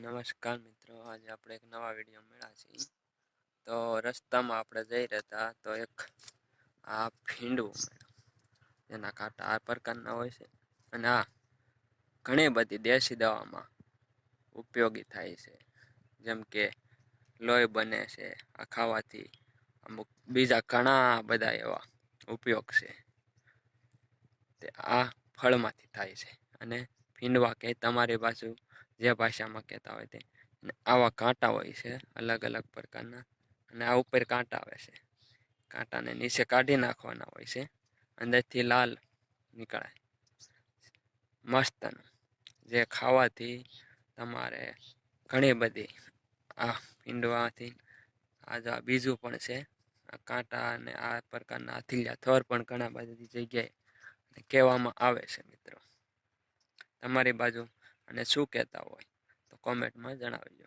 નમસ્કાર મિત્રો, આજે આપણે એક નવા વીડિયો મળ્યા છીએ. તો રસ્તામાં આપણે જઈ રહ્યા હતા તો એક આ ફીંડવું એના કાંટા આ પ્રકારના હોય છે અને આ ઘણી બધી દેશી દવામાં ઉપયોગી થાય છે. જેમ કે લોહી બને છે, આ ખાવાથી અમુક બીજા ઘણા બધા એવા ઉપયોગ છે. તે આ ફળમાંથી થાય છે અને ફીંડવા કે તમારી બાજુ જે ભાષામાં કહેતા હોય તે. આવા કાંટા હોય છે, અલગ અલગ પ્રકારના. અને આ ઉપર કાંટા આવે છે. કાંટાને નીચે કાઢી નાખવાના હોય છે. અંદરથી લાલ નીકળે. મસ્તનું. જે ખાવાથી તમારે ઘણી બધી આ પીંડવાથી આ જો બીજું પણ છે. આ કાંટા અને આ પ્રકારના હથિલિયા થર પણ ઘણા બધી જગ્યાએ કહેવામાં આવે છે મિત્રો. તમારી બાજુ અને શું કહેતા હોય તો કોમેન્ટમાં જણાવજો.